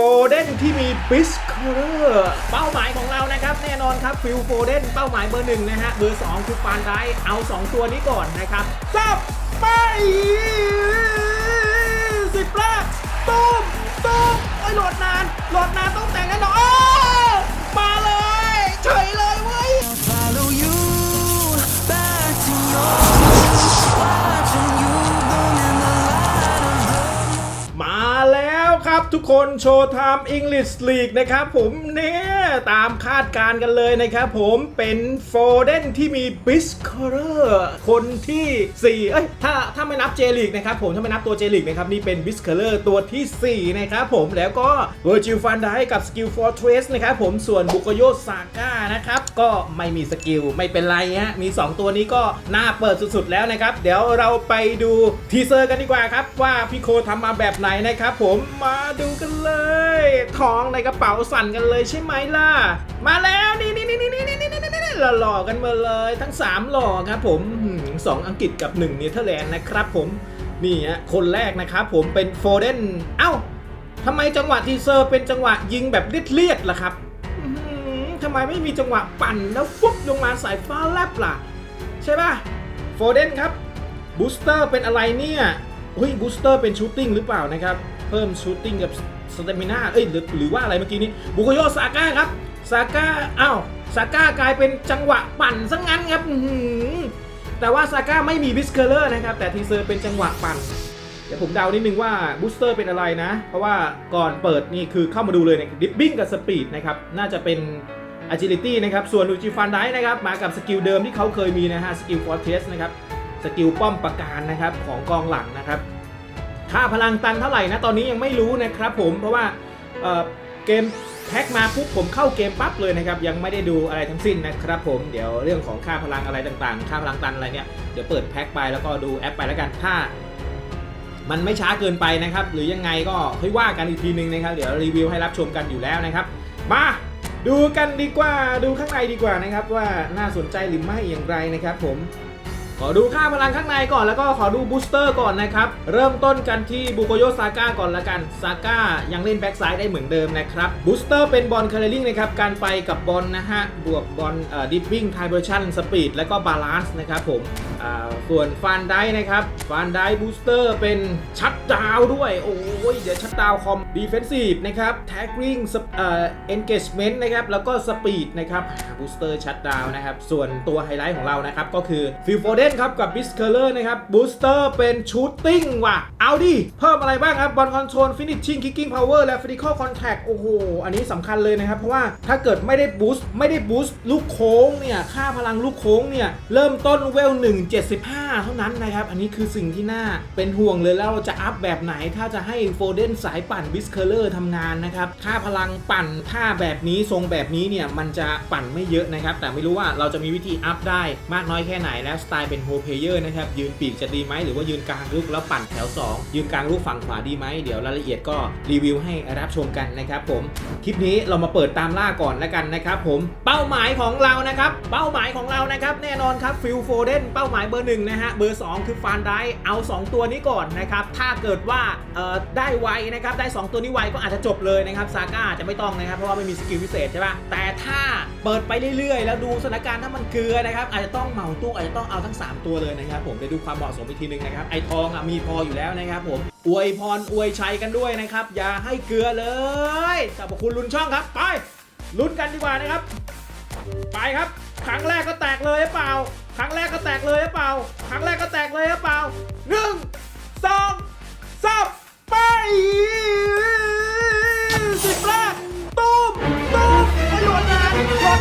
โฟเดนที่มีบิสคอร์เป้าหมายของเรานะครับ แน่นอนครับฟิลโฟเดนเป้าหมายเบอร์หนึ่งนะฮะ เบอร์สองคือฟานไดเอา 2 ตัวนี้ก่อนนะครับจับไปสิบแรกตุ้มตุ้มไอ้ยโหลดนานโหลดนานต้องแต่งแน่นอน ทุกคนโชว์ไทม์อังกฤษลีกนะครับผมเนี่ย ตามคาดการ์กันเลยนะครับผมเป็นโฟเดนที่มีบิสคอร์คนที่ 4 เอ้ยถ้าถ้าไม่นับเจลีกนะครับผมถ้าไม่นับตัวเจลีกนะครับนี่เป็นบิสคอร์ตัวทีสี่ 4 นะครับผมแล้วก็เวอร์จิลฟันได้กับสกิลฟอร์เทรสนะครับผมส่วนบุกโยซาก้านะครับก็ไม่มีสกิลไม่เป็นไรฮะมี 2 ตัวนี้ก็น่าเปิดสุดๆแล้วนะครับ เดี๋ยวเราไปดูทีเซอร์กันดีกว่าครับว่าพี่โคทำมาแบบไหนนะครับผมมาดูกันเลย ทองในกระเป๋าสั่นกันเลยใช่ไหมล่ะมาแล้วนี่นี่นี่นี่นี่นี่นี่นี่หล่อๆกันมาเลยทั้ง 3 หล่อครับผมสองอังกฤษกับ1เนเธอร์แลนด์นะครับผมนี่ฮะคนแรกนะครับผมเป็นโฟเดนเอ้าทำไมจังหวะทีเซอร์เป็นจังหวะยิงแบบเลียดๆล่ะครับทำไมไม่มีจังหวะปั่นแล้วฟุบลงมาสายฟ้าแลบล่ะ ใช่ป่ะโฟเดนครับบูสเตอร์เป็นอะไรเนี่ยเฮ้ยบูสเตอร์เป็นชูตติ้งหรือเปล่านะครับ เพิ่มชูตติ้งกับ สเตมินาเอ้ยหรือหรือว่าอะไรเมื่อกี้นี้บุโกโยซาก้าครับซาก้าอ้าวซาก้ากลายเป็นจังหวะปั่นซะงั้นครับแต่ว่าซาก้าไม่มีบิสเคอร์เลอร์นะครับ แต่ทีเซอร์เป็นจังหวะปั่น เดี๋ยวผมเดานิดนึงว่าบูสเตอร์เป็นอะไรนะ เพราะว่าก่อนเปิดนี่คือเข้ามาดูเลยเนี่ยดิฟบิ้งกับสปีดนะครับ น่าจะเป็น agility นะครับ ส่วนอูจิฟันไดนะครับ มากับสกิลเดิมที่เขาเคยมีนะฮะสกิลฟอร์เทสนะครับสกิลป้อมประการนะครับของกองหลังนะครับ ค่าพลังตันเท่าไหร่นะ ตอนนี้ยังไม่รู้นะครับผม เพราะว่าเเกมแพ็กมาปุ๊บผมเข้าเกมปั๊บเลยนะครับ ยังไม่ได้ดูอะไรทั้งสิ้นนะครับผม เดี๋ยวเรื่องของค่าพลังอะไรต่างๆ ค่าพลังตันอะไรเนี่ย เดี๋ยวเปิดแพ็กไปแล้วก็ดูแอปไปแล้วกัน ถ้า มันไม่ช้าเกินไปนะครับ หรือยังไงก็ค่อยว่ากันอีกทีนึงนะครับ เดี๋ยวรีวิวให้รับชมกันอยู่แล้วนะครับ มาดูกันดีกว่า ดูข้างในดีกว่านะครับ ว่าน่าสนใจหรือไม่อย่างไรนะครับผม ขอดูค่าพลังข้างในก่อนแล้วก็ขอดูบูสเตอร์ก่อนนะครับ เริ่มต้นกันที่บุโกโยซาก้าก่อนละกันซาก้ายังเล่นแบ็กซ้ายได้เหมือนเดิมนะครับบูสเตอร์เป็นบอลคาร์ลิงนะครับการไปกับบอลนะฮะบวกบอลดิฟวิ่งไทเบอร์ชั่นสปีดและก็บาลานซ์นะครับผม ส่วนฟานได้นะครับฟานได้บูสเตอร์เป็นชัดดาวด้วย โอ้ยเดี๋ยวชัดดาวคอมดีเฟนซีฟนะครับแท็กริงเอ่อเอนเกจเมนต์นะครับ แล้วก็สปีดนะครับบูสเตอร์ชัดดาวนะครับ ส่วนตัวไฮไลท์ของเรานะครับ ก็คือฟิลโฟเดนครับ กับบิสเคอร์เลอร์นะครับบูสเตอร์เป็นชูตติ้งว่ะ เอาดิ เพิ่มอะไรบ้างครับบอลคอนโทรลฟินิชชิ่งคิกกิ้งพาวเวอร์และฟิสิคอลคอนแทคโอ้โห อันนี้สำคัญเลยนะครับ เพราะว่าถ้าเกิดไม่ได้บูสต์ไม่ได้บูสต์ลูกโค้งเนี่ยค่าพลังลูกโค้งเนี่ยเริ่มต้นเวล1.75 เท่านั้นนะครับ อันนี้คือสิ่งที่น่าเป็นห่วงเลยแล้วเราจะอัพแบบไหน ถ้าจะให้โฟเดนสายปั่นบิสเคอร์เลอร์ทำงานนะครับค่าพลังปั่นท่าแบบนี้ทรงแบบนี้เนี่ย มันจะปั่นไม่เยอะนะครับ แต่ไม่รู้ว่าเราจะมีวิธีอัพได้มากน้อยแค่ไหนแล้วสไตล์เป็นโฮเพเยอร์นะครับ ยืนปีกจะดีไหมหรือว่ายืนกลางลุกแล้วปั่นแถว 2 ยืนกลางลุกฝั่งขวาดีไหมเดี๋ยวรายละเอียดก็รีวิวให้รับชมกันนะครับผมคลิปนี้เรามาเปิดตามล่าก่อนแล้วกันนะครับผมเป้าหมายของเรานะครับเป้าหมายของเรานะครับแน่นอนครับฟิลโฟเดนเป้าหมายเบอร์หนึ่งนะฮะ เบอร์ 2 คือฟานไดเอา 2 ตัวนี้ก่อนนะครับ ถ้าเกิดว่าได้ไวนะครับ ได้ 2 ตัวนี้ไวก็อาจจะจบเลยนะครับ ซาก้าจะไม่ต้องนะครับ เพราะว่าไม่มีสกิลพิเศษใช่ปะแต่ถ้าเปิดไปเรื่อยๆ แล้วดูสถานการณ์ถ้ามันเกลือนะครับ อาจจะต้องเหมาตู้อาจจะต้องเอาทั้ง 3 ตัวเลยนะครับผมเดี๋ยวดูความเหมาะสมอีกทีหนึงนะครับ ไอทองอะมีพออยู่แล้วนะครับผม อวยพรอวยชัยกันด้วยนะครับ อย่าให้เกลือเลยขอบคุณลุนช่องครับ ไปลุ้นกันดีกว่านะครับ ไปครับ ครั้งแรกก็แตกเลยหรือเปล่า ครั้งแรกก็แตกเลยหรือเปล่า ครั้งแรกก็แตกเลยหรือเปล่าหนึ่งสองสามไปสิบแรกตุ้มตุ้มไอ้โหลดนานหลดนาน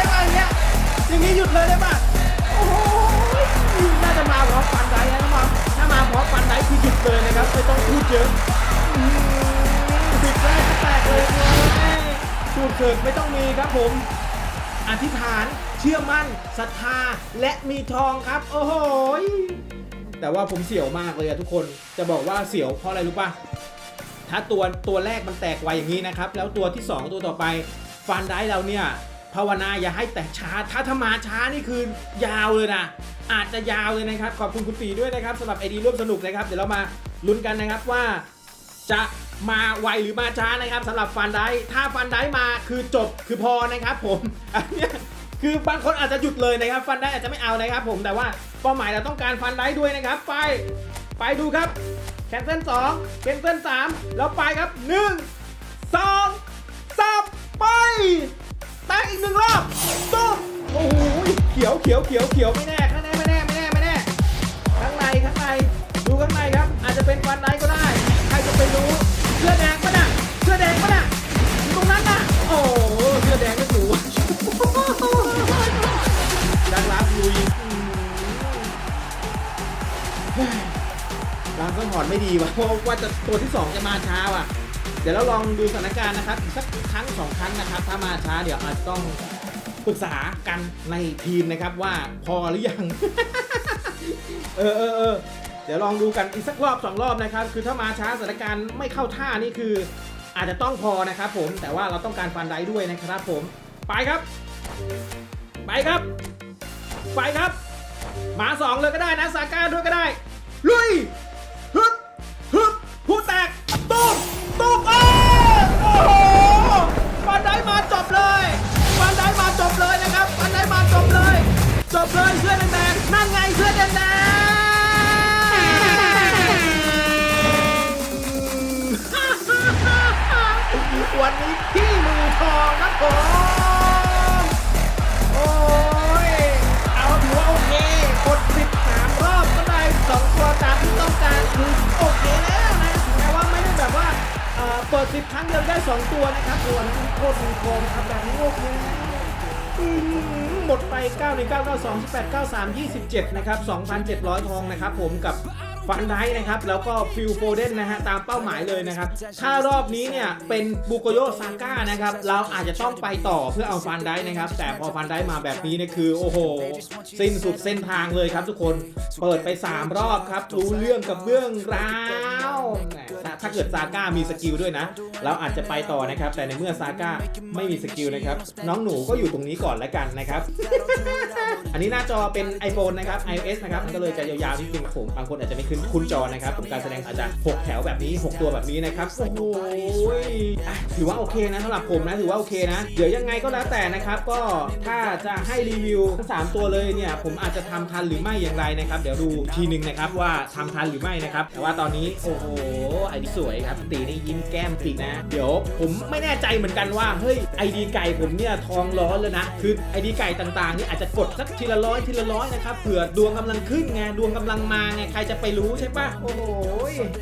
ได้ป่ะอย่างเงี้ยอย่างงี้หยุดเลยได้ป่ะโอ้โหน่าจะมาพร้อมฟันไดนะมาถ้ามาพร้อมฟันไดคือหยุดเลยนะครับไม่ต้องพูดเยอะสิบแรกก็แตกเลยสูตรเกิดไม่ต้องมีครับผมอธิษฐานเชื่อมั่นศรัทธาและมีทองครับ โอ้โหยแต่ว่าผมเสียวมากเลยอะทุกคนจะบอกว่าเสียวเพราะอะไรรู้ป่ะถ้าตัวตัวแรกมันแตกไวอย่างนี้นะครับ แล้วตัวที่ 2 ตัวต่อไปฟันได้เราเนี่ย ภาวนาอย่าให้แตกช้า ถ้าถมาช้านี่คือยาวเลยนะ อาจจะยาวเลยนะครับ ขอบคุณคุณปีด้วยนะครับสำหรับไอดีร่วมสนุกนะครับ เดี๋ยวเรามาลุ้นกันนะครับว่า จะมาไวหรือมาช้านะครับสำหรับฟันได้ ถ้าฟันได้มาคือจบคือพอนะครับ ผมอันนี้คือบางคนอาจจะหยุดเลยนะครับ ฟันได้อาจจะไม่เอานะครับ ผมแต่ว่าเป้าหมายเราต้องการฟันได้ด้วยนะครับ ไป ไปดูครับแคนเซิลสองแคนเซิลสามแล้วไปครับหนึ่ง อีกหนึ่งรอบตุ้มโอ้โหเขียวเขียวเขียวเขียวไม่แน่ไม่แน่ไม่แน่ไม่แน่ไม่แน่ข้างในข้างในดูข้างในครับ อาจจะเป็นฟันไนก็ได้ ใครจะไปรู้เสื้อแดงปะน่ะเสื้อแดงปะน่ะอยู่ตรงนั้นน่ะโอ้เสื้อแดงก็ถูดังรับลุยร้านก็หอนไม่ดีว่ะเพราะว่าจะตัวที่2จะมาช้าว่ะ เดี๋ยวเราลองดูสถานการณ์นะครับอีกสักครั้งสองครั้งนะครับ ถ้ามาช้าเดี๋ยวอาจจะต้องปรึกษากันในทีมนะครับว่าพอหรือยัง เออเออเออเดี๋ยวลองดูกันอีกสักรอบสองรอบนะครับ คือถ้ามาช้าสถานการณ์ไม่เข้าท่านี่คือ อาจจะต้องพอนะครับผมแต่ว่าเราต้องการฟันไดด้วยนะครับผม ไปครับ ไปครับ ไปครับมาสองเลยก็ได้นะซาก้าด้วยก็ได้ วันนี้พี่มือทองครับผมโอ้ย เอาถือว่าโอเคกด13รอบก็ได้สองตัวตามที่ต้องการคือโอเคแล้วนะถึงแม้ว่าไม่ได้แบบว่าเอ่อเปิด10ครั้งเดียวได้ 2 ตัวนะครับตัวนั้นโคตรมีโคมครับแบบนี้โอเคแล้วอืมหมดไป9 1 9 9 2 18 9 3 27 นะครับ 2,700 ทองนะครับผมกับ ฟันไดนะครับ แล้วก็ฟิลโฟเดนนะฮะตามเป้าหมายเลยนะครับ ถ้ารอบนี้เนี่ยเป็นบุโกโยซาก้านะครับ เราอาจจะต้องไปต่อเพื่อเอาฟันไดนะครับ แต่พอฟันไดมาแบบนี้เนี่ยคือ โอ้โห สิ้นสุดเส้นทางเลยครับทุกคนเปิดไป 3 รอบครับ รู้เรื่องกับเรื่องราวถ้าถ้าเกิดซาก้ามีสกิลด้วยนะ เราอาจจะไปต่อนะครับ แต่ในเมื่อซาก้าไม่มีสกิลนะครับ น้องหนูก็อยู่ตรงนี้ก่อนแล้วกันนะครับ อันนี้หน้าจอเป็น iPhone นะครับ iOS นะครับ มันก็เลยจะยาวๆนิดนึงครับผมบางคนอาจจะไม่ขึ้นคุ้นจอนะครับผมการแสดงอาจจะ6แถวแบบนี้ 6 ตัวแบบนี้นะครับโอ้โหอะถือว่าโอเคนะสำหรับผมนะถือว่าโอเคนะ เดี๋ยวยังไงก็แล้วแต่นะครับ ก็ถ้าจะให้รีวิวทั้ง3ตัวเลยเนี่ย ผมอาจจะทำทันหรือไม่อย่างไรนะครับ เดี๋ยวดูทีหนึ่งนะครับว่าทำทันหรือไม่นะครับ แต่ว่าตอนนี้โอ้โหไอดีสวยครับตีนี่ยิ้มแก้มปีนะ เดี๋ยวผมไม่แน่ใจเหมือนกันว่าเฮ้ยไอดีไก่ผมเนี่ยทองร้อนเลยนะคือไอดีไก่ต่างๆนี่อาจจะกดสักทีละร้อยทีละร้อยนะครับเผื่อดวงกำลังขึ้นไงดวงกำลังมาไงใครจะไปรู้ใช่ปะโอ้โห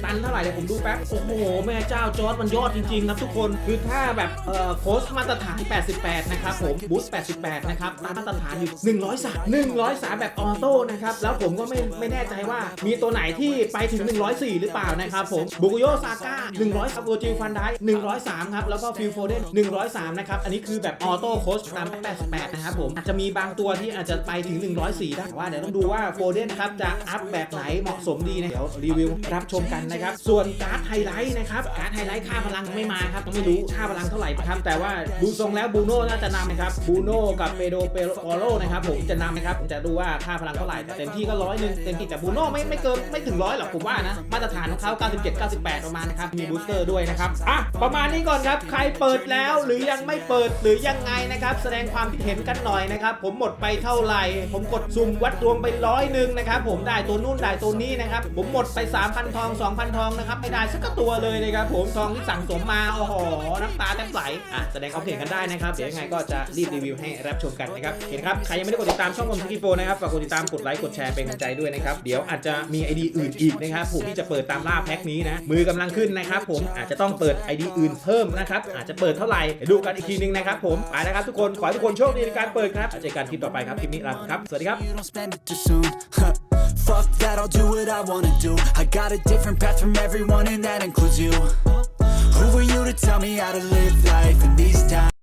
ตันเท่าไหร่เดี๋ยวผมดูแป๊บ โอ้โห แม่เจ้าจอร์ดมันยอดจริงๆครับทุกคน คือถ้าแบบเอ่อโค้ชมาตรฐาน 88 นะครับผมบูสต์88 นะครับตามมาตรฐานอยู่100สาม100สามแบบออโต้นะครับ แล้วผมก็ไม่ไม่แน่ใจว่ามีตัวไหนที่ไปถึง 104 หรือเปล่านะครับผมบุกโยซาก้า100ครับโวจิลฟันได้103 ครับ แล้วก็ฟิลโฟเดน103 นะครับ อันนี้คือแบบออโต้โค้ชตาม88 นะครับผมอาจจะมีบางตัวที่อาจจะไปถึง 104 ได้แต่ว่าเดี๋ยวต้องดูว่าโฟเดนครับจะอัพแบบไหนเหมาะสมดีนะเดี๋ยวรีวิวรับชมกันนะครับ ส่วนการ์ดไฮไลท์นะครับ การ์ดไฮไลท์ค่าพลังไม่มาครับต้องไม่รู้ค่าพลังเท่าไหร่ครับแต่ว่าดูทรงแล้วบูโน่น่าจะนำนะครับบูโน่กับเปโดเปโลนะครับผมจะนำนะครับจะดูว่าค่าพลังเท่าไหร่แต่เต็มที่ก็ร้อยหนึ่งเต็มที่แต่บูโน่ไม่ไม่เกินไม่ถึงร้อยหรอกผมว่านะมาตรฐานของเขา97 98 ประมาณนะครับมีบูสเตอร์ด้วยนะครับอะประมาณนี้ก่อนครับใครเปิดแล้วหรือยังไม่เปิดหรือยังไงนะครับแสดงความคิดเห็นกันหน่อยนะครับผมหมดไปเท่าไหร่ ผมกดซุ่มวัดรวมไปร้อยหนึ่งนะครับผมได้ตัวนู่นได้ตัวนี้นะครับผมหมดไป 3,000 ทอง 2,000 ทองนะครับ ไม่ได้สักตัวเลยนะครับผมทองที่สั่งสมมา โอ้โห น้ำตาแทบไหลอะแสดงความเห็นกันได้นะครับ เดี๋ยวยังไงก็จะรีบรีวิวให้รับชมกันนะครับ เห็นครับ ใครยังไม่ได้กดติดตามช่องผมสกิโฟนะครับ ฝากกดติดตาม กดไลค์ กดแชร์เป็นกำลังใจด้วยนะครับ เดี๋ยวอาจจะมีไอดีอื่นอีกนะครับผมที่จะเปิดตามล่าแพ็คนี้นะ มือกำลังขึ้นนะครับผม อาจจะต้องเปิดไอดีอื่นเพิ่มนะครับ อาจจะเปิดเท่าไหร่ดูกันอีกทีนึงนะครับผม ไปแล้วครับทุกคน ขอให้ทุกคนโชคดีในการเปิดครับเจอกันคลิปต่อไปครับ คลิปนี้ลาครับ สวัสดีครับ Fuck that, I'll do what I wanna do. I got a different path from everyone, and that includes you. Who are you to tell me how to live life in these times?